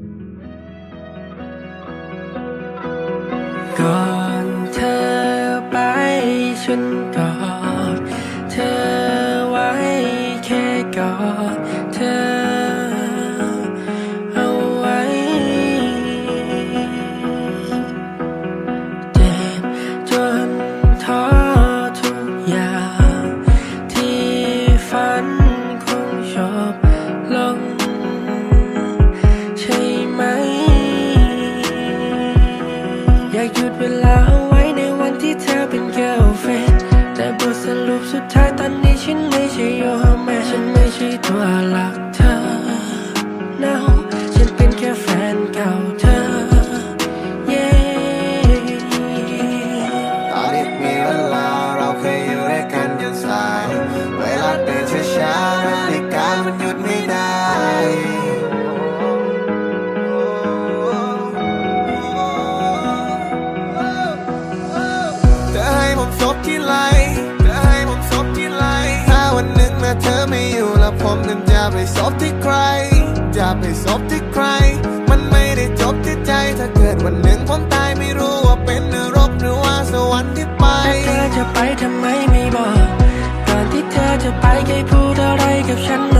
ก่ เวลาเอาไว้ในวันที่เธอเป็น girlfriend แต่บทสรุปสุดท้ายตอนนี้ฉันไม่ใช่ your man ฉันไม่ใช่ตัวหลักเธอ ที่ไหลเธอให้ผมซบที่ไหลถ้าวันหนึ่งนะเธอไม่อยู่แล้วผมนั้นจะไปซบที่ใคร จะไปซบที่ใคร มันไม่ได้จบที่ใจถ้าเกิดวันหนึ่งผมตายไม่รู้ว่าเป็นนรกหรือว่าสวรรค์ที่ไปแต่เธอจะไปทำไมไม่บอกก่อนที่เธอจะไปเคยพูดอะไรกับฉัน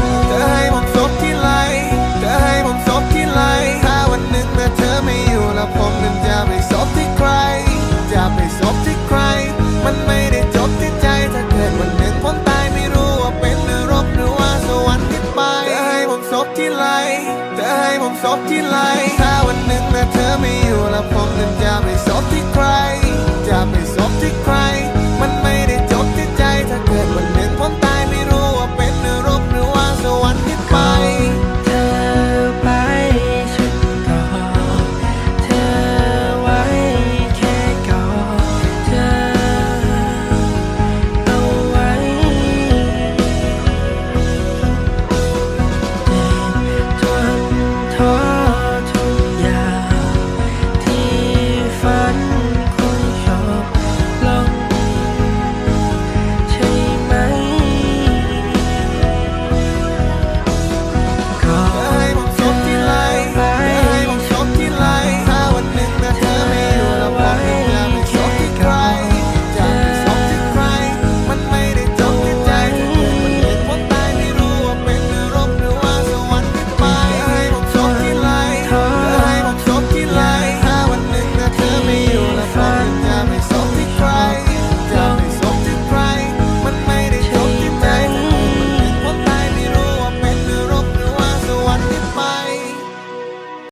ผมซบที่ไหถ้าวันหนึ่งนะเธอไม่อยู่แล้วผมนั้นจะไปซบที่ใคร จะไปซบที่ใคร